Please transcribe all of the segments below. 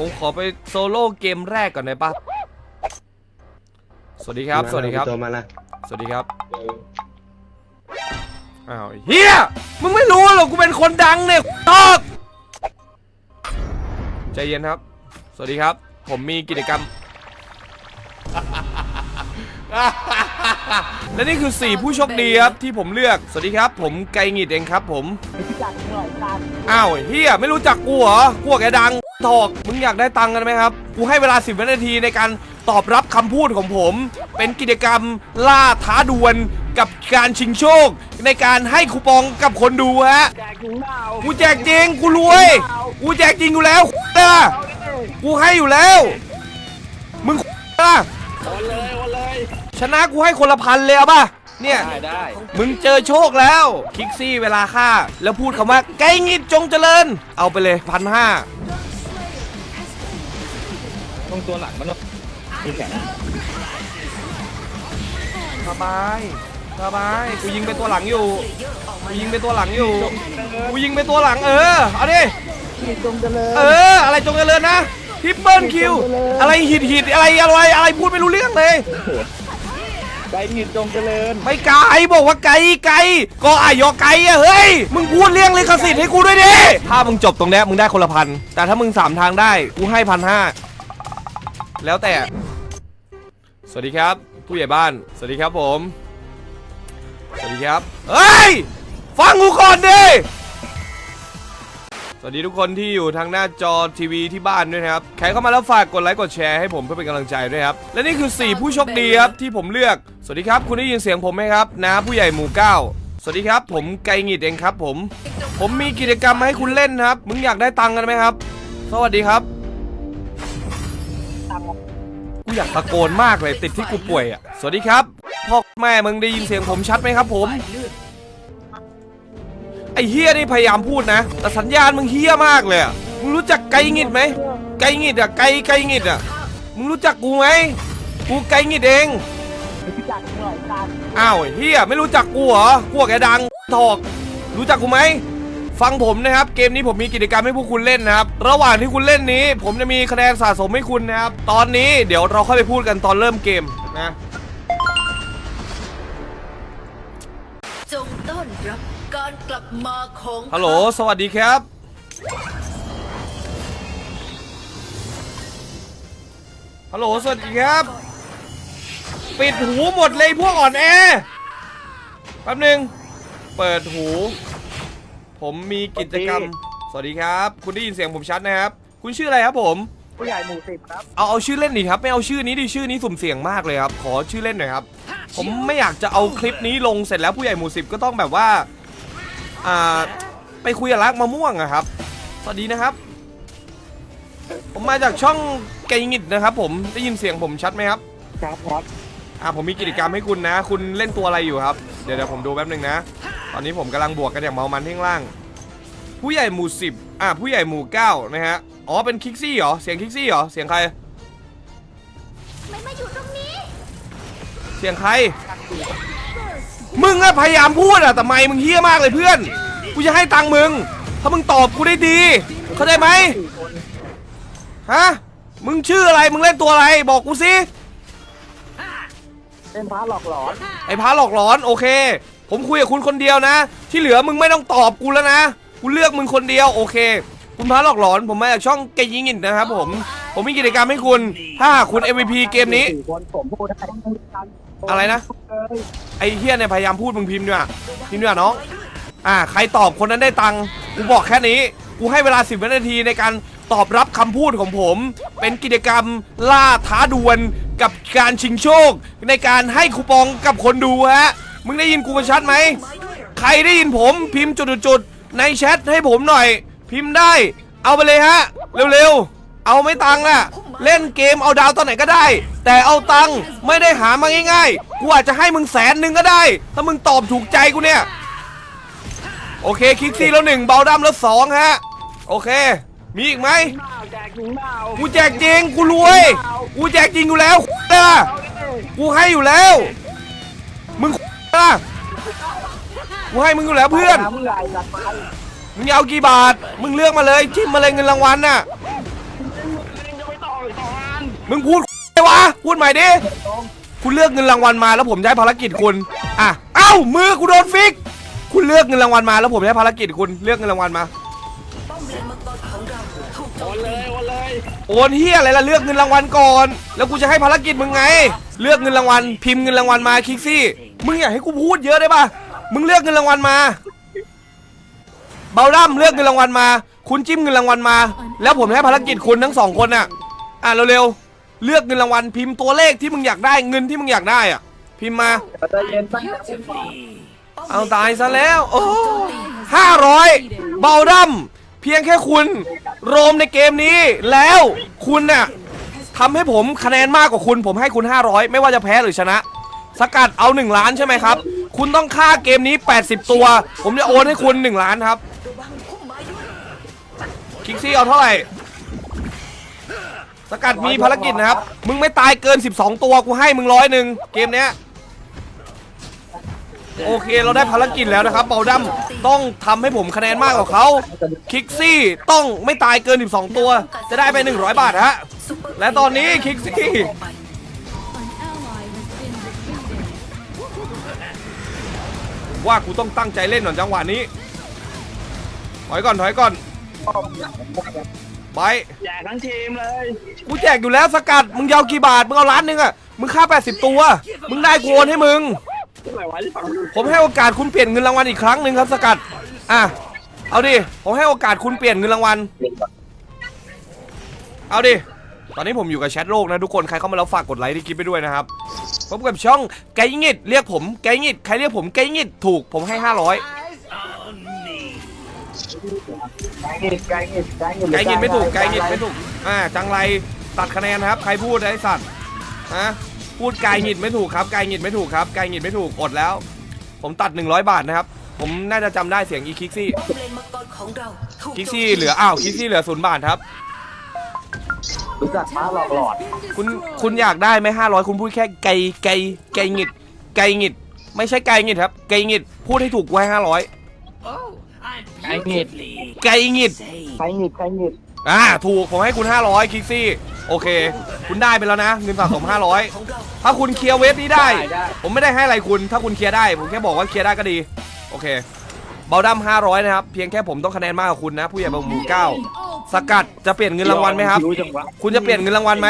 ผมขอไปโซโล่เกมแรกก่อนได้ปะสวัสดีครับ สวัสดีครับ ตัวมาละสวัสดีครับ อ้าวเฮียมึงไม่รู้เหรอกูเป็นคนดังเนี่ยตอกใจเย็นครับ สวัสดีครับ ผมมีกิจกรรม และนี่คือ 4 ผู้โชคดีครับที่ผมเลือก สวัสดีครับ ผมไกงิดเองครับ ผม อ้าวเฮียไม่รู้จักกูเหรอพวกแกดัง ถอกมึงอยากได้ตังค์กันไหมครับ กูให้เวลา 10 วินาทีในการตอบรับคำพูดของผม เป็นกิจกรรมล่าท้าดวลกับการชิงโชค ในการให้คูปองกับคนดูฮะ แจกถุงเปล่ากูแจกจริง กูรวย กูแจกจริงอยู่แล้วเด้อกูให้อยู่แล้ว มึงล่ะโอนเลยโอนเลยชนะกูให้คนละพันเลยเอาป่ะ เนี่ย ได้ได้มึงเจอโชคแล้วคิกซี่เวลาฆ่า แล้วพูดคำว่าไกงิดจงเจริญ เอาไปเลยพันห้า ต้องตัวหลังมันต้องมีแข็งสบายสบายกูยิงไปตัวหลังอยู่กูยิงไปตัวหลังอยู่กูยิงไปตัวหลังเออเอาดิจงเจริญเออ อะไรจงเจริญนะทิปเปิลคิวอะไรหิดหิดอะไรอะไรอะไรพูดไม่รู้เรื่องเลยไก่หงิดจงเจริญไม่ไกลบอกว่าไกลไกลก็อายอไกลอะเฮ้ยมึงพูดเรื่องลิขสิทธิ์ให้กูด้วยดิถ้ามึงจบตรงเนี้ยมึงได้คนละพันแต่ถ้ามึงสามทางได้กูให้พันห้า แล้วแต่ สวัสดีครับ ผู้ใหญ่บ้าน สวัสดีครับผม สวัสดีครับ เฮ้ย ฟังกูก่อนดิ สวัสดีทุกคนที่อยู่ทางหน้าจอทีวีที่บ้านด้วยนะครับ ใครเข้ามาแล้วฝากกดไลค์กดแชร์ให้ผมเพื่อเป็นกำลังใจด้วยครับ และนี่คือ 4 ผู้โชคดีครับที่ผมเลือก สวัสดีครับ คุณได้ยินเสียงผมไหมครับน้าผู้ใหญ่หมู่เก้าสวัสดีครับ ผมไกงิดเองครับผม ผมมีกิจกรรมมาให้คุณเล่นครับ มึงอยากได้ตังค์กันไหมครับ สวัสดีครับ กูอยากตะโกนมากเลยติดที่กูป่วยอะ สวัสดีครับ พ่อแม่มึงได้ยินเสียงผมชัดไหมครับผม ไอเฮียนี่พยายามพูดนะ แต่สัญญาณมึงเฮียมากเลยอะมึงรู้จักไกงิดไหม ไกงิดอะไกไกงิดอะมึงรู้จักกูไหม กูไกงิดเองอ้าวเฮียไม่รู้จักกูเหรอพวกแกดัง ถอก รู้จักกูไหม ฟังผมนะครับเกมนี้ผมมีกิจกรรมให้พวกคุณเล่นนะครับระหว่างที่คุณเล่นนี้ ผมจะมีคะแนนสะสมให้คุณนะครับตอนนี้เดี๋ยวเราค่อยไปพูดกันตอนเริ่มเกมนะจงต้อนรับการกลับมาของฮัลโหลสวัสดีครับ ฮัลโหลสวัสดีครับ ปิดหูหมดเลยพวกอ่อนแอแป๊บหนึง เปิดหู ผมมีกิจกรรม สวัสดีครับ คุณได้ยินเสียงผมชัดนะครับ คุณชื่ออะไรครับผม ผู้ใหญ่หมู่สิบครับ เอาเอาชื่อเล่นดิครับ ไม่เอาชื่อนี้ดิชื่อนี้สุ่มเสี่ยงมากเลยครับ ขอชื่อเล่นหน่อยครับ ผมไม่อยากจะเอาคลิปนี้ลงเสร็จแล้วผู้ใหญ่หมู่สิบก็ต้องแบบว่า อ่า ไปคุยกับรักมะม่วงอะครับ สวัสดีนะครับ ผมมาจากช่องไกงิดนะครับ ผม ได้ยินเสียงผมชัดไหมครับ ครับครับ อ่าผมมีกิจกรรมให้คุณนะ คุณเล่นตัวอะไรอยู่ครับ เดี๋ยวเดี๋ยวผมดูแป๊บหนึงนะ ตอนนี้ผมกำลังบวกกันอย่างเมามันที่ข้างล่าง ผู้ใหญ่หมู่สิบอ่าผู้ใหญ่หมู่เก้านะฮะ อ๋อเป็นคิกซี่เหรอ เสียงคิกซี่เหรอ เสียงใคร ไม่มาอยู่ตรงนี้เสียงใคร มึงอะพยายามพูดอะแต่ไม่มึงเฮี้ยมากเลยเพื่อน กูจะให้ตังค์มึง ถ้ามึงตอบกูได้ดี เข้าใจไหมฮะ มึงชื่ออะไร มึงเล่นตัวอะไร บอกกูสิ เป็นพระหลอกหลอนไอ้พาหลอกหลอนโอเค ผมคุยกับคุณคนเดียวนะ ที่เหลือมึงไม่ต้องตอบกูแล้วนะกูเลือกมึงคนเดียวโอเค คุณพาหลอกหลอนผมมาจากช่องเกยิงอินนะครับผมผมมีกิจกรรมให้คุณ ถ้าหากคุณ MVP เกมนี้ สี่คนผมพูดได้อะไรนะเลยไอ้เฮียเนี่ยพยายามพูดมึงพิมพ์ด้วยอะพิมพ์ด้วยอะน้องอ่าใครตอบคนนั้นได้ตังค์กูบอกแค่นี้ กูให้เวลา 10วินาทีในการ ตอบรับคำพูดของผม เป็นกิจกรรมล่าท้าดวลกับการชิงโชค ในการให้คูปองกับคนดูฮะ มึงได้ยินกูกันชัดไหม ใครได้ยินผมพิมพ์จุดๆในแชทให้ผมหน่อย พิมพ์ได้ เอาไปเลยฮะ เร็วๆ เอาไม่ตังค์น่ะ เล่นเกมเอาดาวตอนไหนก็ได้ แต่เอาตังค์ไม่ได้หามาง่ายๆ กูอาจจะให้มึงแสนหนึ่งก็ได้ ถ้ามึงตอบถูกใจกูเนี่ย โอเค คลิกซี่แล้วหนึ่งเบาดำแล้วสองฮะ โอเค มีอีกไหมเปล่าแจกถุงเปล่ากูแจกจริงกูรวย กูแจกจริงอยู่แล้วเด้อกูให้อยู่แล้ว มึงล่ะกูให้มึงอยู่แล้วเพื่อนผู้ใหญ่จัดไปมึงจะเอากี่บาท มึงเลือกมาเลยจิ้มมาเลยเงินรางวัลน่ะสองอันมึงพูดไงวะ พูดใหม่ดิ คุณเลือกเงินรางวัลมาแล้วผมจะให้ภารกิจคุณ อะ เอ้า มือกูโดนฟิก คุณเลือกเงินรางวัลมาแล้วผมจะให้ภารกิจคุณ เลือกเงินรางวัลมา โจโอมนเลตียโอนเลยโอนเฮียอะไรล่ะเลือกเงินรางวัลก่อน แล้วกูจะให้ภารกิจมึงไง เลือกเงินรางวัลพิมพ์เงินรางวัลมาคิกซี่ มึงอยากให้กูพูดเยอะได้ปะมึงเลือกเงินรางวัลมา เบลดัมเลือกเงินรางวัลมา คุณจิ้มเงินรางวัลมา แล้วผมให้ภารกิจคุณทั้งสองคนน่ะ อะเร็วๆเลือกเงินรางวัลพิมพ์ตัวเลขที่มึงอยากได้เงินที่มึงอยากได้อะ พิมพ์มา ใจเย็นตั้งเอาตายซะแล้ว โอ้ห้าร้อยเบาดัมเพียงแค่คุณโรมในเกมนี้ แล้วคุณน่ะทำให้ผมคะแนนมากกว่าคุณ ผมให้คุณ 500 ไม่ว่าจะแพ้หรือชนะ สกัดเอา 1 ล้านใช่ไหมครับ คุณต้องฆ่าเกมนี้ 80 ตัว ผมจะโอนให้คุณ 1 ล้านครับ คิกซี่เอาเท่าไหร่ สกัดมีภารกิจนะครับ มึงไม่ตายเกิน 12 ตัวกูให้มึงร้อยหนึ่งเกมเนี้ย โอเคเราได้ภารกิจแล้วนะครับเบลดัมต้องทำให้ผมคะแนนมากกว่าเขาคิกซี่ต้องไม่ตายเกิน 12 ตัว จะได้ไป 100 บาทฮะซุปเปอร์และตอนนี้คิกซี่ ว่ากูต้องตั้งใจเล่นหน่อยจังหวะนี้ ถอยก่อน ถอยก่อน ไป แจกทั้งทีมเลย กูแจกอยู่แล้วสกัด มึงยาวกี่บาท มึงเอาล้านหนึงอะมึงค่า 80 ตัว มึงได้กูโอนให้มึง อะไรวะที่ฟังผมให้โอกาสคุณเปลี่ยนเงินรางวัลอีกครั้งหนึ่งครับสกัด อะ เอาดิ ผมให้โอกาสคุณเปลี่ยนเงินรางวัล เอาดิ ตอนนี้ผมอยู่กับแชทโลกนะทุกคน ใครเข้ามาแล้วฝากกดไลค์ที่คลิปไปด้วยนะครับ พบกับช่องไกงิดเรียกผมไกงิดใครเรียกผมไกงิดถูก ผมให้ 500ไก่เงินไก่เงินไก่เงินไกงิดไม่ถูกไกงิดไม่ถูก อ่า จังไรตัดคะแนนนะครับ ใครพูดไอ้สัตว์ ฮะ พูดไกงิดไม่ถูกครับไกงิดไม่ถูกครับไกงิดไม่ถูกอดแล้ว ผมตัด 100 บาทนะครับ ผมน่าจะจำได้เสียงอีคิกซี่ป้อมเลนมังกรของเราถูกคิกโจมซี่ตีเหลืออ้าวคิกซี่เหลือศูนย์บาทครับ รู้จักม้าหลอกหลอดคุณคุณอยากได้ไหมห้าร้อยคุณพูดแค่ไกไกไกงิดไกงิด ไม่ใช่ไกงิดครับ ไกงิดพูดให้ถูกไว้ห้าร้อยไก่เงินไกงิดไก่เงินไก่เงินอ่าถูกผมให้คุณห้าร้อยคิกซี่ โอเค คุณได้ไปแล้วนะ เงินสะสมห้าร้อยของเราถ้าคุณเคลียร์เวฟนี้ได้ ผมไม่ได้ให้อะไรคุณ ถ้าคุณเคลียร์ได้ ผมแค่บอกว่าเคลียร์ได้ก็ดี โอเค เบลดัม500 นะครับ เพียงแค่ผมต้องคะแนนมากกว่าคุณนะ ผู้ใหญ่บางหมู่เก้าสกัดจะเปลี่ยนเงินรางวัลไหมครับรู้จังวะคุณจะเปลี่ยนเงินรางวัลไหม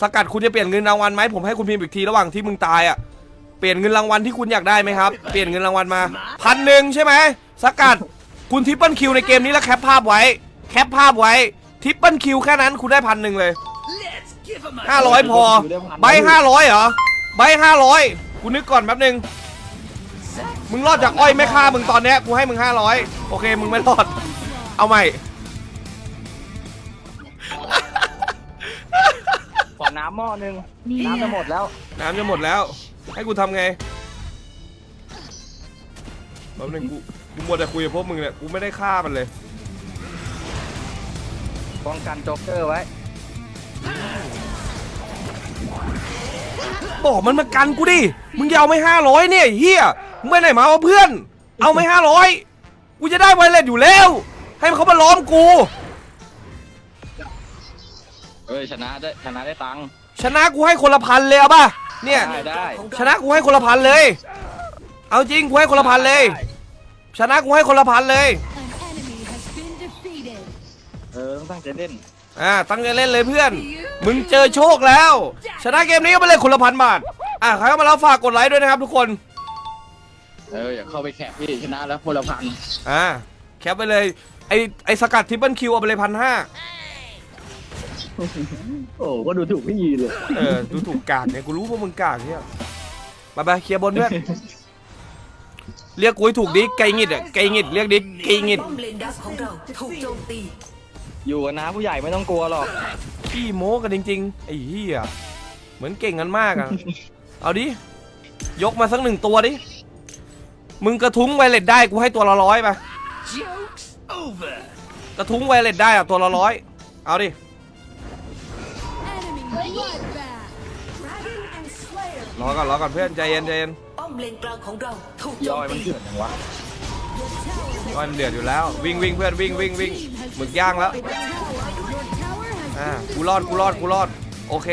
สกัดคุณจะเปลี่ยนเงินรางวัลไหม ผมให้คุณพิมพ์อีกทีระหว่างที่มึงตายอะ เปลี่ยนเงินรางวัลที่คุณอยากได้ไหมครับ เปลี่ยนเงินรางวัลมาพันหนึ่งใช่ไหม สกัด คุณทิปเปิลคิวในเกมนี้แล้วแคปภาพไว้ แคปภาพไว้ทิปเปิลคิวแค่นั้นคุณได้พันหนึ่งเลย ห้าร้อยพอ ใบห้าร้อยเหรอ ใบห้าร้อยกูนึกก่อนแป๊บนึง มึงรอดจากอ้อยไม่ฆ่ามึงตอนเนี้ยกูให้มึงห้าร้อยโอเค มึงไม่รอด เอาใหม่ ขอน้ำหม้อนึงน้ำจะหมดแล้ว น้ำจะหมดแล้ว ให้กูทำไงแป๊บนึงกูกูหมดแต่คุยกับพวกมึงเนี่ย กูไม่ได้ฆ่ามันเลย ป้องกันโจ๊กเกอร์ไว้ บอกมันมากันกูดิ มึงจะเอาไม่ห้าร้อยเนี่ยไอ้เฮียมึงไปไหนมาวะเพื่อน เอาไม่ห้าร้อยกูจะได้ไวเลสอยู่แล้ว ให้มันเขามาล้อมกู เอ้ยชนะได้ชนะได้ตังค์ ชนะกูให้คนละพันเลยเอาป่ะ เนี่ย ได้ได้ ชนะกูให้คนละพันเลย เอาจริงกูให้คนละพันเลย ชนะกูให้คนละพันเลย An enemy has been defeated. เออต้องตั้งใจเล่น อ่าตั้งใจเล่นเลยเพื่อน มึงเจอโชคแล้ว ชนะเกมนี้ก็ไปเลยคนละพันบาท อ่าใครเข้ามาแล้วฝากกดไลค์ด้วยนะครับทุกคน เอออย่าเข้าไปแข่พี่ชนะแล้วพลพันอ่าแคปไปเลย ไอไอสกัดทริปเปิลคิวเอาไปเลยพันห้าโอ้ก็ดูถูกพี่ยีเลยเออดูถูกกากเนี่ยกูรู้พวกมึงกากเนี่ยมาไปเคลียร์บนเพื่อนเรียกกูให้ถูกดิไกงิดอะไกงิดเรียกดิไกงิด ป้อมเลนดักของเราถูกโจมตี อยู่กับน้าผู้ใหญ่ไม่ต้องกลัวหรอกขี้โม้กันจริงๆไอ้เหี้ยเหมือนเก่งกันมากอะ เอาดิ ยกมาสักหนึ่งตัวดิ มึงกระทุ้งไวเลตได้กูให้ตัวละร้อยไปกระทุ้งไวเลตได้อะตัวละร้อย เอาดิ Enemy bloodbath. Dragon and Slayer. รอก่อนรอก่อนเพื่อนใจเย็นใจเย็นป้อมเลนกลางของเราถูกโจยมอยมันตีเถื่อนอย่างวะ ก้อนเดือดอยู่แล้ว วิ่งวิ่งเพื่อนวิ่งวิ่งวิ่งหมึกย่างแล้วอ่ากูรอดกูรอดกูรอดโอเค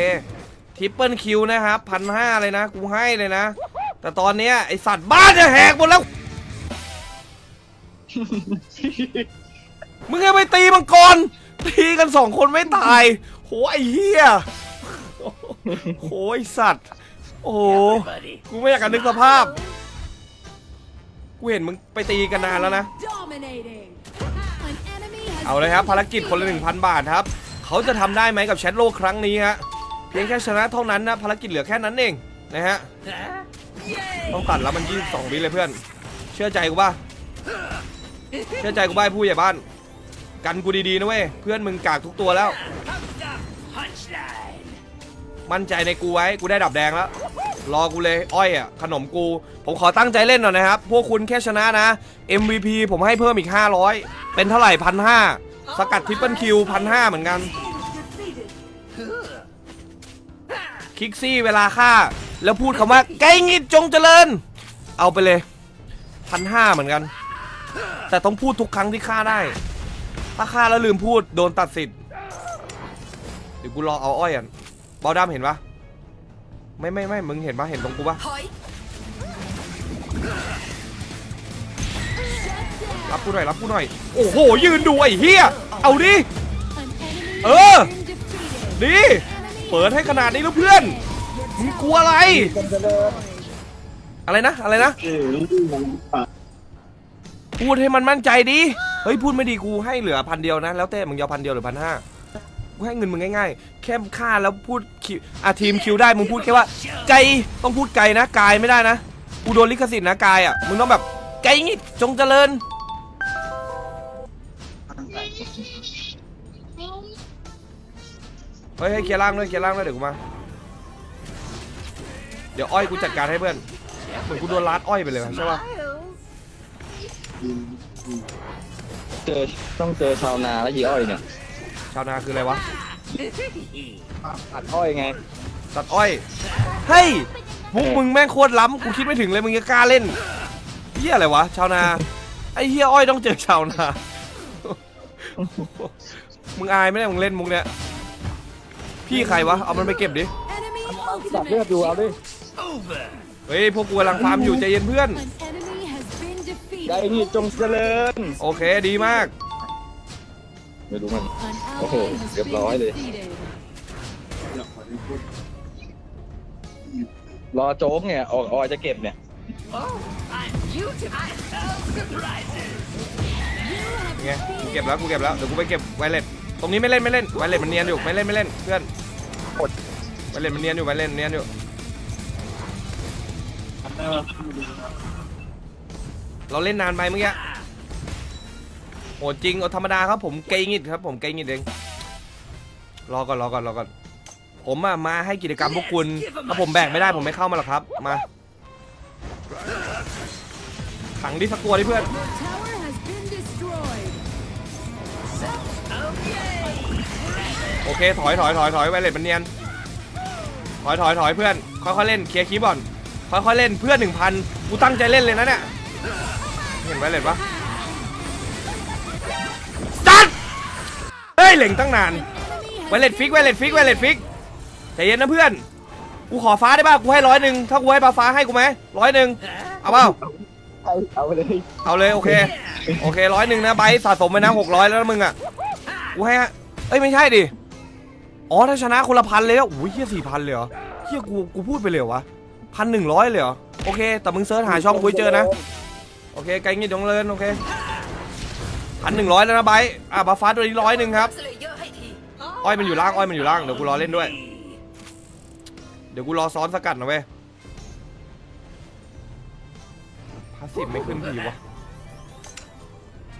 ทิปเปิลคิวนะครับพันห้าเลยนะกูให้เลยนะ แต่ตอนเนี้ยไอสัตว์บ้านจะแหกหมดแล้วมึงยังไปตีมังกรตีกันสองคนไม่ตายโหไอเหี้ยโหไอสัตว์ โอ้กูไม่อยากจะนึกสภาพ กูเห็นมึงไปตีกันนานแล้วนะ Dominating. An enemy has เอาเลยครับภารกิจคนละ 1,000 บาทครับ เขาจะทำได้ไหมกับแชทโลกครั้งนี้ฮะ เพียงแค่ชนะเท่านั้นนะภารกิจเหลือแค่นั้นเองนะฮะ ต้องตัดแล้วมัน 22 วิเลยเพื่อน เชื่อใจกูป่ะ เชื่อใจกูป่ะไอ้ผู้ใหญ่บ้าน กันกูดีๆนะเว้ย เพื่อนมึงกากทุกตัวแล้ว มั่นใจในกูไว้ กูได้ดับแดงแล้ว รอกูเลยอ้อยอะขนมกู ผมขอตั้งใจเล่นหน่อยนะครับ พวกคุณแค่ชนะนะ MVP ผมให้เพิ่มอีก 500 เป็นเท่าไหร่พันห้าสกัดทริปเปิลคิวพันห้าเหมือนกัน คิกซี่เวลาฆ่า แล้วพูดคำว่าไกงิดจงเจริญ เอาไปเลยพันห้าเหมือนกัน แต่ต้องพูดทุกครั้งที่ฆ่าได้ ถ้าฆ่าแล้วลืมพูดโดนตัดสิทธิ์เดี๋ยวกูรอเอาอ้อยอะเบาดำเห็นปะ ไม่ไม่ไม่มึงเห็นปะเห็นตรงกูปะถอยรับกูหน่อยรับกูหน่อย โอ้โห ยืนดูไอ้เฮียเอาดิ an enemy Ờ. has been defeated. ดิ Enemy เปิด has ให้ been ขนาดนี้แล้วเพื่อน defeated. มึง Your กลัวอะไร อะไรนะ อะไรนะ พูดให้มันมั่นใจดิ เฮ้ย พูดไม่ดีกูให้เหลือพันเดียวนะ แล้วแต่มึงยาวพันเดียวหรือพันห้ากู ให้เงินมึงง่ายๆ แค่ฆ่าแล้วพูดคิวอะทีมคิวได้มึงพูดแค่ว่า ไกลต้องพูดไกลนะกายไม่ได้นะกูโดนลิขสิทธิ์นะกายอะมึงต้องแบบไกลงี้จงเจริญเฮ้ยให้เคลียร์ล่างด้วยเคลียร์ล่างด้วยเดี๋ยวกูมา เดี๋ยวอ้อยกูจัดการให้เพื่อนเหมือนกูโดนลัดอ้อยไปเลยใช่ปะเจอต้องเจอชาวนาและยีอ้อยเนี่ย ชาวนาคืออะไรวะอัดอ้อยไงตัดอ้อยเฮ้ยมุกมึงแม่งโคตรล้ำกูคิดไม่ถึงเลยมึงจะกล้าเล่นเฮียอะไรวะชาวนาไอ้เฮียอ้อยต้องเจอชาวนามึงอายไหมเนี่ยมึงเล่นมุกเนี้ยพี่ใครวะเอามันไปเก็บดิ Enemy ตัดเลือด ultimate. ดูเอาดิเฮ้ยพวกกูกำลังฟาร์มอยู่ใจเย็นเพื่อน An enemy has been ไก defeated. นี่จงเจริญ โอเคดีมาก ไม่รู้มัน An Oh, ally has ghép been lói đi. defeated. รอโจ๊กเนี่ยออกออยจะเก็บเนี่ย ไงกูเก็บแล้วกูเก็บแล้วเดี๋ยวกูไปเก็บไวเลตตรงนี้ไม่เล่นไม่เล่นไวเลตมันเนียนอยู่ไม่เล่นไม่เล่นเพื่อนกด ไวเลตมันเนียนอยู่ไวเลตมันเนียนอยู่เราเล่นนานไปเมื่อกี้ โหดจริงเอาธรรมดาครับผมเกงิดครับผมเกงิดเองรอก่อนรอก่อนรอก่อนผมอะมาให้กิจกรรมพวกคุณถ้าผมแบกไม่ได้ผมไม่เข้ามาหรอกครับมาขังดิสกัวดิเพื่อนโอเคถอยถอยถอยถอยไวเลตมันเนียนถอยถอยถอยเพื่อนค่อยๆเล่นเคลียร์คีย์บอร์ดค่อยๆเล่นเพื่อนหนึ่งพันกูตั้งใจเล่นเลยนะเนี่ยเห็นไวเลตปะ เฮ้ยเหล่งตั้งนาน Enemy ไว has เลตฟิกไวเลตฟิกไวเลตฟิกใจเย็นนะเพื่อน กูขอฟ้าได้ป่ะ กูให้ร้อยหนึ่งถ้ากูให้ปลาฟ้าให้กูไหมร้อยหนึ่งเอาเปล่าเอาไปเลย เอาเลยโอเค โอเคร้อยหนึ่งนะใบร์ทสะสมไปนะหกร้อยแล้วนะมึงอะ กูให้ฮะเอ้ยไม่ใช่ดิ อ๋อถ้าชนะคนละพันเลยอะโอ้ยเฮียสี่พันเลยเหรอเฮียกูกูพูดไปเลยเหรอวะพันหนึ่งร้อยเลยเหรอ โอเค แต่มึงเซิร์ชหาช่องกูให้เจอนะ โอเคไกลงี้จงเลินโอเค พันหนึ่งร้อยแล้วนะไบร์ทอะบาฟ้าตัวนี้ร้อยหนึ่งครับสเลเยอร์ให้ทีอ้อยมันอยู่ล่างอ้อยมันอยู่ล่างเดี๋ยวกูรอเล่นด้วย เดี๋ยวกูรอซ้อนสกัดนะเว้ยพาสซีฟไม่ขึ้นทีวะ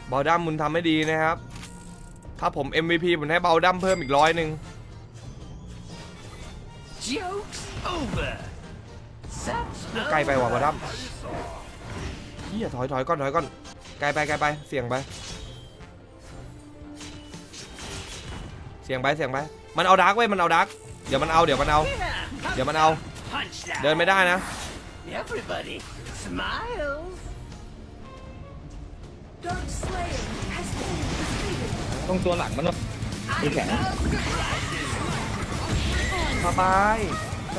เบาดัมมึงทำให้ดีนะครับ ถ้าผม MVP ผมให้เบาดัมเพิ่มอีกร้อยหนึ่งไกลไปว่ะเบาดัมเฮียถอยถอยก่อนถอยก่อนไกลไปไกลไปเสี่ยงไป สียงไปเสียงไปมันเอาดาร์กเว้ยมันเอาดาร์กเดี๋ยวมันเอาเดี๋ยวมันเอา เดี๋ยวมันเอา เดินไม่ได้นะ Everybody, smile. Dark Slayer has been defeated. ต้องตัวหลังมันเนอะไม่แข็งสบาย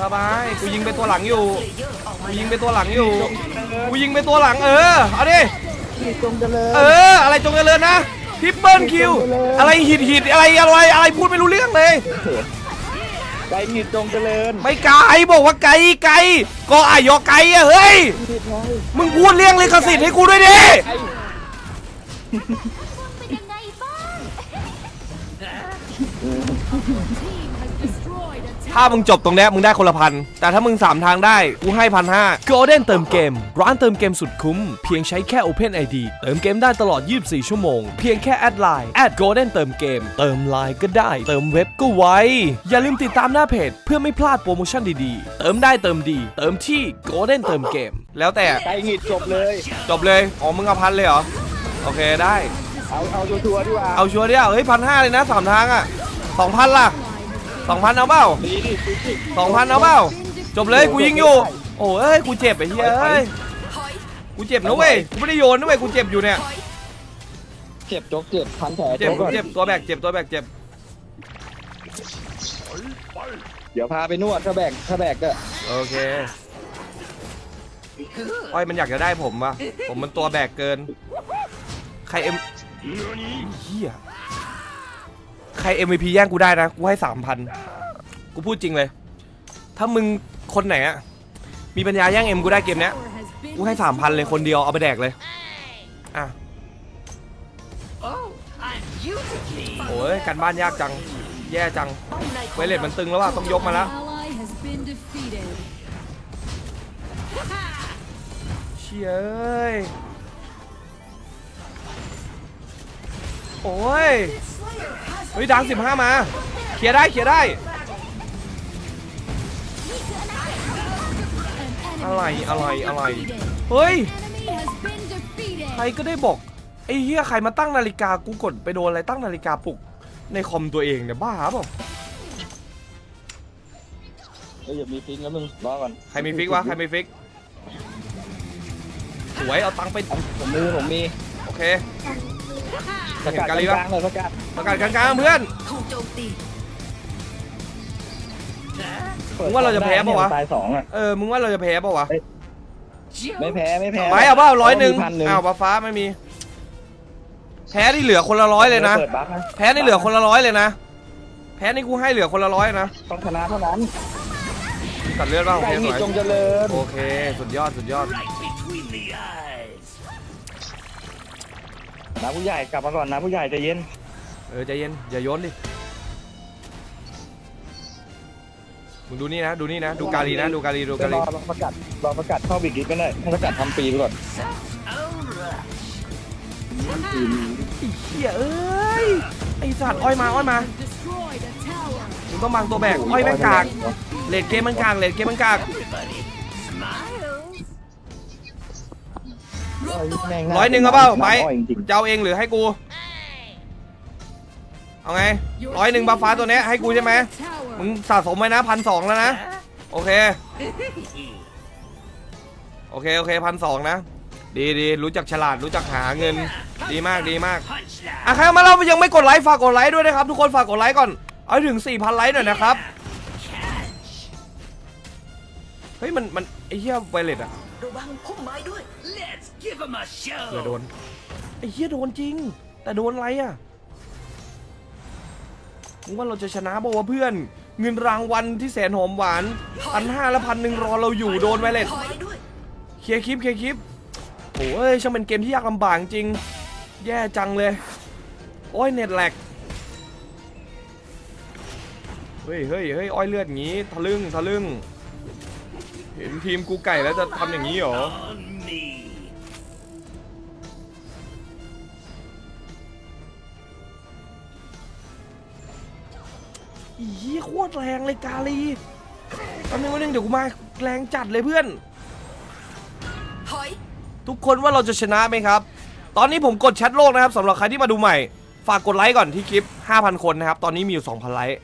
สบายกูยิงไปตัวหลังอยู่เลเยอร์ออกมากูยิงไปตัวหลังอยู่กูยิงไปตัวหลังเออเอาดิจงเจริญเอออะไรจงเจริญนะ ทิปเปิลคิว อะไรหิดหิดอะไรอะไรอะไรพูดไม่รู้เรื่องเลยใจหงิดจงเจริญไม่ไกลบอกว่าไกลไกลก็อายอไกลอะเฮ้ยมึงพูดเรื่องลิขสิทธิ์ให้กูด้วยดิเป็นยังไงบ้าง ถ้ามึงจบตรงเนี้ยมึงได้คนละพัน แต่ถ้ามึง 3 ทางได้กูให้พันห้า Golden เติมเกม ร้านเติมเกมสุดคุ้ม เพียงใช้แค่ Open ID เติมเกมได้ตลอด 24 ชั่วโมง เพียงแค่แอดไลน์แอด Golden เติมเกม เติมไลน์ก็ได้ เติมเว็บก็ไว อย่าลืมติดตามหน้าเพจเพื่อไม่พลาดโปรโมชั่นดีๆ เติมได้เติมดี เติมที่ Golden เติมเกม แล้วแต่ใจหงิดจบเลย จบเลยอ๋อมึงเอาพันเลยเหรอโอเคได้ เอาเอาชัวร์ๆดีกว่าเอาชัวร์ดิอะเฮ้ยพันห้าเลยนะสามทางอะสองพันล่ะ สองพันเอาเปล่าดีดิดีดิสองพันเอาเปล่าจบเลยกูยิงอยู่ โอ้เอ้ยกูเจ็บไอ้เหี้ยเอ้ยถอยกูเจ็บนะเว้ยกูไม่ได้โยนนะเว้ยกูเจ็บอยู่เนี่ยถอยเจ็บจกเจ็บพันแผลเจ็บจกก่อนเจ็บตัวแบกเจ็บตัวแบกเจ็บเดี๋ยวพาไปนวดถ้าแบกถ้าแบกก็โอเคอ้อยมันอยากจะได้ผมวะผมมันตัวแบกเกิน ใครเอ็มเฮีย ใคร MVP แย่งกูได้นะ กูให้สามพันกูพูดจริงเลย ถ้ามึงคนไหนอะมีปัญญาแย่งเอ็มกูได้เกมเนี้ย กูให้สามพันเลยคนเดียวเอาไปแดกเลย อะ โอ้ยการบ้านยากจัง แย่จังป้อมในของไวเลตมันตึงแล้วว่ะต้องยกมาแล้วเชี่ยเอ้ย โอ้ย เฮ้ยดังสิบห้ามา เคลียร์ได้เคลียร์ได้ An enemy อะไรอะไรอะไร defeated. เฮ้ย Enemy has been defeated. ใครก็ได้บอกไอ้เฮียใครมาตั้งนาฬิกากูกดไปโดนอะไรตั้งนาฬิกาปลุกในคอมตัวเองเนี่ยบ้าเปล่าเฮ้ยอย่ามีฟิงแล้วมึงรอก่อนใครมีฟิกวะใครมีฟิกสวยเอาตังค์ไปผมมีผมมีโอเค สกัดเห็นกาลีกปะลางๆเลยสกัดประกาศกลางๆเพื่อน ถูกโจมตีมึงว่าเราจะแพ้ปะวะ ตายสองอะ เออมึงว่าเราจะแพ้เปล่าวะไม่แพ้ไม่แพ้ไม้เอาเปล่าร้อยหนึ่งพันหนึ่งอ้าวฟ้าไม่มี แพ้นี่เหลือคนละร้อยเลยนะ เปิดบัฟนะแพ้นี่เหลือคนละร้อยเลยนะ แพ้นี่กูให้เหลือคนละร้อยนะต้องชนะเท่านั้นตัดเลือดบ้างโอใจเคหสงิดวยจงเจริญโอเค สุดยอดสุดยอด Right between the eyes. นะผู้ใหญ่กลับมาก่อนนะผู้ใหญ่ใจเย็นเออใจเย็นอย่าโยนดิ มึงดูนี่นะดูนี่นะดูกาลีนะดูกาลีดูกาลีรอรอประกาศรอประกาศเข้าบิกลิฟก็ได้ให้ประกาศทำปีไปก่อน Alright. ไอ้เหี้ยเอ้ยไอ้สัตว์อ้อยมาอ้อยมา Destroyed a tower. มึงต้องบังตัวแบกอ้อยแม่งกากเลดเกมมันกากเลดเกมมันกาก ร้อยหนึ่งเอาเปล่าไปน้ำอ้อยจะเอาเองหรือให้กู เอาไงร้อยหนึ่งบัฟฟ้าตัวเนี้ยให้กูใช่ไหมมึงสะสมไว้นะพันสองแล้วนะ โอเค โอเค โอเคพันสองนะ ดีดีรู้จักฉลาดรู้จักหาเงิน ดีมากดีมากอะใครมาเรายังไม่กดไลค์ฝากกดไลค์ด้วยนะครับ ทุกคนฝากกดไลค์ก่อน เอาถึง4,000ไลค์หน่อยนะครับ เฮ้ยมันมัน เหี้ยไวเลตอะระวังพุ่มไม้ด้วย Let's give him a เผื่อโด show. นไอ้เหี้ยโดนจริง แต่โดนอะไรอะมึงว่าเราจะชนะบอกว่าวะเพื่อน เงินรางวัลที่แสนหอมหวานพันห้าและพันหนึ่งรอเราอยู่โดนไวเลตถอยด้วยเคลียร์คลิปเคลียร์คลิปโอ้ยช่างเป็นเกมที่ยากลำบากจริง แย่จังเลย โอ้ยเน็ตแลกเฮ้ยเฮ้ยเฮ้ยอ้อยเลือดอย่างงี้ทะลึ่งทะลึ่ง เห็นทีมกูไก่แล้วจะทำอย่างนี้เหรอ On me. อีเหี้ยโคตรแรงเลยกาลีแป๊บนึงวันนึงเดี๋ยวกูมาแรงจัดเลยเพื่อน ถอย ทุกคนว่าเราจะชนะไหมครับ ตอนนี้ผมกดแชทโลกนะครับสำหรับใครที่มาดูใหม่ ฝากกดไลค์ก่อนที่คลิป 5,000 คนนะครับ ตอนนี้มีอยู่ 2,000 ไลค์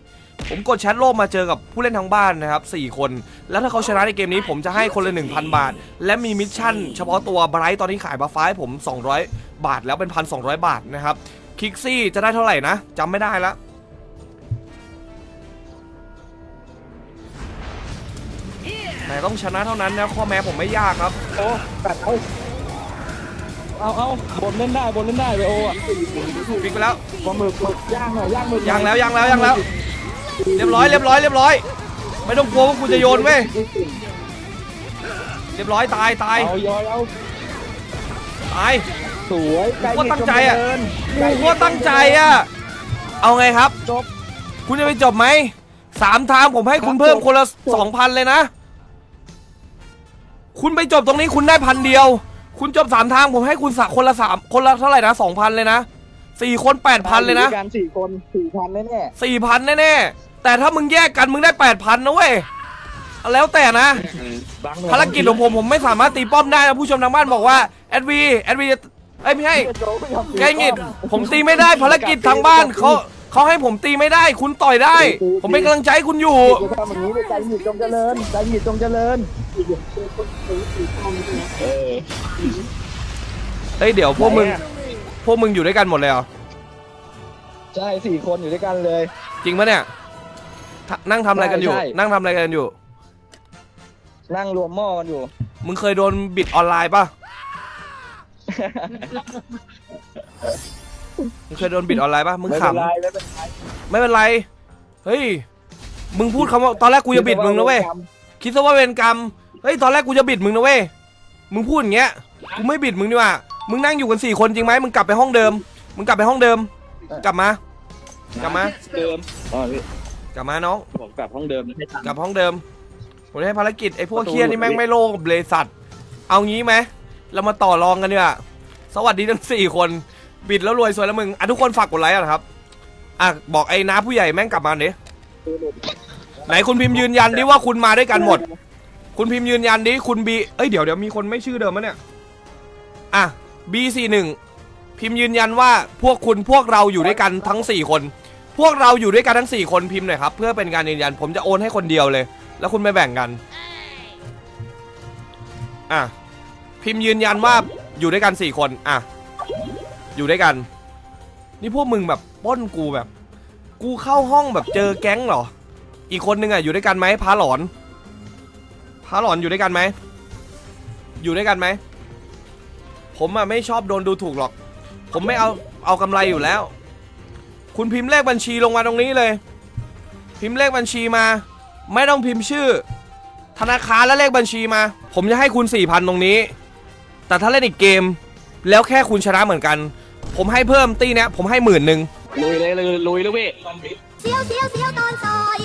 ผมกดแชทโลกมาเจอกับผู้เล่นทางบ้านนะครับ4คน แล้วถ้าเขาชนะในเกมนี้ผมจะให้คนละ 1,000 บาท และมีมิชชั่นเฉพาะตัวไบรท์ตอนนี้ขายบาฟ้าให้ผม 200 บาทแล้วเป็น 1,200 บาทนะครับคิกซี่จะได้เท่าไหร่นะจำไม่ได้แล้วแต่ต้องชนะเท่านั้นนะข้อแม้ผมไม่ยากครับ โอ้แปดเอาเอาเอาบนเล่นได้บนเล่นได้ไปโอ้อะปิดไปแล้วปลาหมึกมย่างหน่อยย่างมือย่างแล้วย่างแล้วย่างแล้ว เรียบร้อยเรียบร้อยเรียบร้อย ไม่ต้องกลัวว่ากูจะโยนเว้ยเรียบร้อยตายตายเอายอยเอาตายสวยไก่กูก็ตั้งใจอะเดินกูก็ตั้งใจอะเอาไงครับ จบ คุณจะไปจบไหมสามทางผมให้คุณเพิ่มคนละสองพันเลยนะ คุณไปจบตรงนี้คุณได้พันเดียว คุณจบสามทางผมให้คุณสะคนละสามคนละเท่าไหร่นะสองพันเลยนะ สี่คนแปดพันเลยนะอยู่ด้วยกันสี่คนสี่พันแน่สี่พันแน่ๆ แต่ถ้ามึงแยกกันมึงได้แปดพันนะเว้ย แล้วแต่นะ ๆบางหน่วยภารกิจของผมผมไม่สามารถตีป้อมได้นะผู้ชมทางบ้านบอกว่าแอดวีแอดวีเอ้ยไม่ให้โจ๊กไม่ยอมตีแกงิดผมตีไม่ได้ภารกิจทางบ้านเขาเขาให้ผมตีไม่ได้ คุณต่อยได้ ผมเป็นกำลังใจให้คุณอยู่ จะทำแบบนี้เลยใจหงิดจงเจริญใจหงิดจงเจริญเออเฮ้ยเดี๋ยวพวกมึงไหนอะพ วกมึงอยู่ด้วยกันหมดเลยเหรอ ใช่สี่คนอยู่ด้วยกันเลย จริงปะเนี่ยทนั่งทำอะไรกันอยู่ ใช่ใช่ นั่งทำอะไรกันอยู่ นั่งรวมหม้อกันอยู่ มึงเคยโดนบิดออนไลน์ปะมึงเคยโดนบิดออนไลน์ปะมึงไม่ขำ เป็นไรไม่เป็นไรไม่เป็นไร เฮ้ย มึงพูดคำว่าตอนแรกกูจะบิดมึงนะเว้ย คิดซะว่าเวรกรรม เฮ้ยตอนแรกกูจะบิดมึงนะเว้ย มึงพูดอย่างเงี้ย กูไม่บิดมึงดีกว่า มึงนั่งอยู่กันสี่คนจริงไหมมึงกลับไปห้องเดิม มึงกลับไปห้องเดิม กลับมา กลับมา เดิมอ๋อพี่กลับมาน้อง ผมกลับห้องเดิมให้ทันกลับห้องเดิม ผมให้ภารกิจไอ้พวกเคียนี่แม่งไม่โล่งเลยสัตว์ เอางี้ไหม เรามาต่อรองกันดีกว่า สวัสดีทั้งสี่คน บิดแล้วรวยสวยแล้วมึง อะทุกคนฝากกดไลค์ก่อนครับ อะบอกไอ้น้าผู้ใหญ่แม่งกลับมาดิไหนคุณพิมพ์ยืนยันดิว่าคุณมาด้วยกันหมด คุณพิมพ์ยืนยันดิคุณบี เอ้ยเดี๋ยวเดี๋ยวมีคนไม่ชื่อเดิมมะเนี่ย อะ B41 พิมพ์ยืนยันว่าพวกคุณพวกเราอยู่ด้วยกันทั้ง 4 คน พวกเราอยู่ด้วยกันทั้ง 4 คนพิมพ์หน่อยครับ เพื่อเป็นการยืนยันผมจะโอนให้คนเดียวเลย แล้วคุณไปแบ่งกันอะพิมพ์ยืนยันว่าอยู่ด้วยกัน 4 คนอะอยู่ด้วยกัน นี่พวกมึงแบบป้นกูแบบ กูเข้าห้องแบบเจอแก๊งเหรอ อีกคนนึงอะอยู่ด้วยกันไหมพาหลอนพาหลอนอยู่ด้วยกันไหมอยู่ด้วยกันไหม ผมอะไม่ชอบโดนดูถูกหรอก ผมไม่เอาเอากำไรอยู่แล้ว คุณพิมพ์เลขบัญชีลงมาตรงนี้เลย พิมพ์เลขบัญชีมา ไม่ต้องพิมพ์ชื่อ ธนาคารและเลขบัญชีมา ผมจะให้คุณ4ี่พันตรงนี้ แต่ถ้าเล่นอีกเกม แล้วแค่คุณชนะเหมือนกัน ผมให้เพิ่มตีเนี้ยผมให้หมื่นหนึ่งลุยเลยเลยลุยเลยพี่เสียวเสียวเสียวตอนซอย